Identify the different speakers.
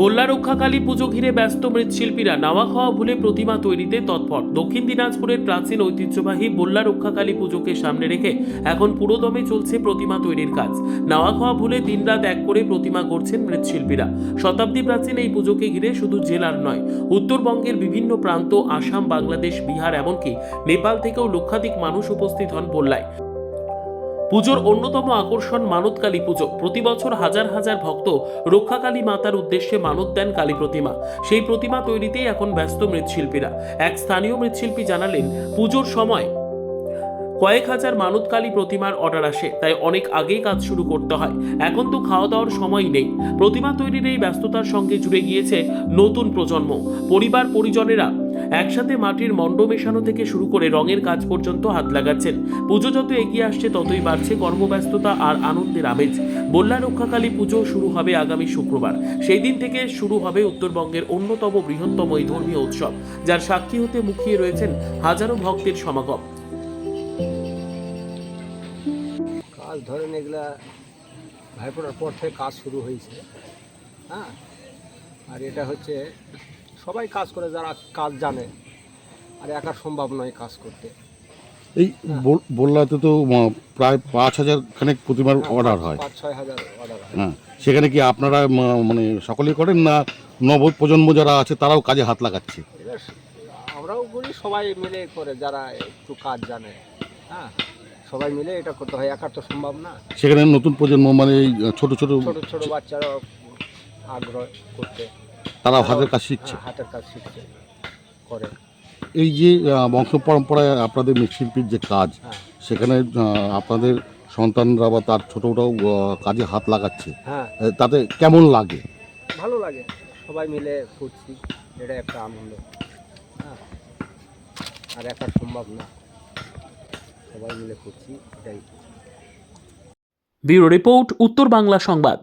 Speaker 1: বল্লা রক্ষাকালী পুজো ঘিরে ব্যস্ত মৃৎশিল্পীরা নাওয়া খাওয়া ভুলে প্রতিমা তৈরিতে তৎপর। দক্ষিণ দিনাজপুরের প্রাচীন ঐতিহ্যবাহী বল্লা রক্ষাকালী পুজোকে সামনে রেখে এখন পুরোদমে চলছে প্রতিমা তৈরির কাজ। নাওয়া খাওয়া ভুলে দিনরাত এক করে প্রতিমা করছেন মৃৎশিল্পীরা। শতাব্দী প্রাচীন এই পুজোকে ঘিরে শুধু জেলার নয়, উত্তরবঙ্গের বিভিন্ন প্রান্ত, আসাম, বাংলাদেশ, বিহার, এমনকি নেপাল থেকেও লক্ষাধিক মানুষ উপস্থিত হন বল্লায়। পুজোর অন্যতম আকর্ষণ মানত কালী পুজো। প্রতি বছর হাজার হাজার ভক্ত রক্ষাকালী মাতার উদ্দেশ্যে মানত দেন কালী প্রতিমা। সেই প্রতিমা তৈরিতেই এখন ব্যস্ত মৃৎশিল্পীরা। এক স্থানীয় মৃৎশিল্পী জানালেন, পুজোর সময় কয়েক হাজার মানতকালী প্রতিমার অর্ডার আসে, তাই অনেক আগেই কাজ শুরু করতে হয়। এখন তো খাওয়া দাওয়ার সময় নেই। প্রতিমা তৈরির এই ব্যস্ততার সঙ্গে জুড়ে গিয়েছে নতুন প্রজন্ম। পরিবার পরিজনেরা একসাথে মাটির মণ্ড মেশানো থেকে শুরু করে রঙের কাজ পর্যন্ত হাত লাগাচ্ছেন। পুজো যত এগিয়ে আসছে, ততই বাড়ছে কর্মব্যস্ততা আর আনন্দের আমেজ। বল্লা রক্ষাকালী পুজো শুরু হবে আগামী শুক্রবার। সেই দিন থেকে শুরু হবে উত্তরবঙ্গের অন্যতম বৃহত্তম এই ধর্মীয় উৎসব, যার সাক্ষী হতে মুখিয়ে রয়েছেন হাজারো ভক্তের সমাগম।
Speaker 2: কাজ ধরেন এগুলা ভাইফোঁটার পর থেকে কাজ শুরু হয়েছে হ্যাঁ? আর এটা হচ্ছে সবাই কাজ করে যারা কাজ জানে। আর একা সম্ভব নয় কাজ করতে।
Speaker 3: এই বল- বললাতে তো প্রায় পাঁচ হাজার খানেক প্রতিমার অর্ডার হয়।
Speaker 2: পাঁচ ছয় হাজার অর্ডার হয়।
Speaker 3: হ্যাঁ সেখানে কি আপনারা মানে সকলেই করেন না নব প্রজন্ম যারা আছে তারাও কাজে হাত লাগাচ্ছে?
Speaker 2: আমরাও করি সবাই মিলে করে যারা একটু কাজ জানে। হ্যাঁ সবাই মিলে এটা করতে হয় একার তো সম্ভব না।
Speaker 3: সেখানে নতুন প্রজন্ম মানে ছোট ছোট
Speaker 2: ছোট ছোট বাচ্চারা আগ্রহ করতে।
Speaker 3: তারাও হাতের কাজ শিখছে।
Speaker 2: হাতের কাজ শিখছে করে।
Speaker 3: এই যে বংশ পরম্পরায় আপনাদের মৃৎশিল্পীর যে কাজ
Speaker 2: হ্যাঁ।
Speaker 3: সেখানে আপনাদের সন্তানরা বা তার ছোটরাও কাজে হাত লাগাচ্ছে।
Speaker 2: হ্যাঁ।
Speaker 3: তাতে কেমন লাগে?
Speaker 2: ভালো লাগে। সবাই মিলে করছি এটা একটা আনন্দ। হ্যাঁ। আর একা সম্ভব না। সবাই মিলে করছি এটাই।
Speaker 1: ব্যুরো রিপোর্ট উত্তর বাংলা সংবাদ।